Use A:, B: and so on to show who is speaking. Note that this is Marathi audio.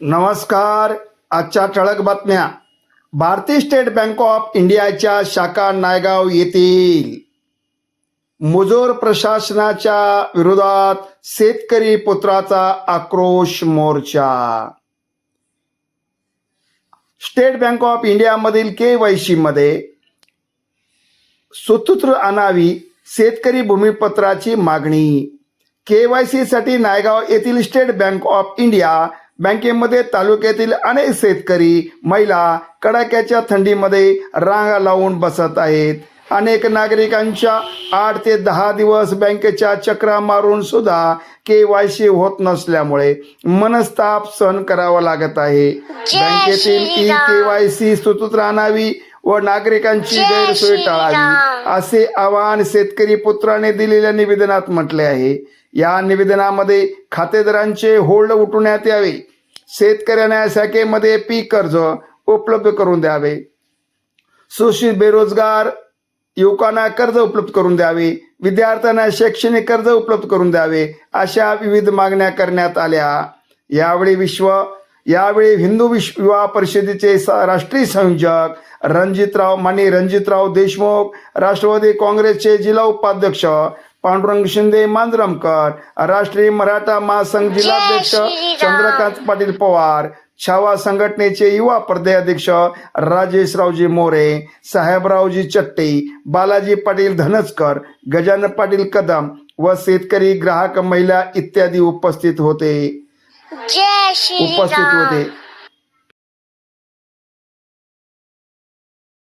A: नमस्कार. आजच्या ठळक बातम्या. भारतीय स्टेट बँक ऑफ इंडियाच्या शाखा नायगाव येथील मुजोर प्रशासनाच्या विरोधात शेतकरी पुत्राचा आक्रोश मोर्चा. स्टेट बँक ऑफ इंडियामधील के वायमध्ये सुसूत्र आणावी शेतकरी भूमिपत्राची मागणी. के वाय सी साठी नायगाव येथील स्टेट बँक ऑफ इंडिया बँकेमध्ये तालुक्यातील अनेक शेतकरी महिला कडाक्याच्या थंडीमध्ये रांगा लावून बसत आहेत. अनेक नागरिकांच्या आठ ते दहा दिवस बँकेच्या चक्रा मारून सुद्धा के वाय सी होत नसल्यामुळे मनस्ताप सहन करावा लागत आहे. बँकेतील ई के वाय सी सुसूत्र आणावी व नागरिकांची गैरसोय टाळावी असे आवाहन शेतकरी पुत्राने दिलेल्या निवेदनात म्हटले आहे. या निवेदनामध्ये खातेदारांचे होल्ड उठवण्यात यावे. शेतकऱ्यांना शाखेमध्ये पीक कर्ज उपलब्ध करून द्यावे. सुशिक्षित बेरोजगार युवकांना कर्ज उपलब्ध करून द्यावे. विद्यार्थ्यांना शैक्षणिक कर्ज उपलब्ध करून द्यावे अशा विविध मागण्या करण्यात आल्या. यावेळी विश्व यावेळी हिंदू विश्व विवाह परिषदेचे राष्ट्रीय संयोजक रणजितराव माने रणजितराव देशमुख राष्ट्रवादी काँग्रेसचे जिल्हा उपाध्यक्ष पांडुरंग शिंदे मांजरमकर राष्ट्रीय मराठा महासंघ जिल्हाध्यक्ष चंद्रकांत पाटील पवार छावा संघटनेचे युवा प्रदेशाध्यक्ष राजेशरावजी मोरे साहेबरावजी चट्टे बालाजी पाटील धनसकर गजानन पाटील कदम व शेतकरी ग्राहक महिला इत्यादी उपस्थित होते. उपस्थित होते.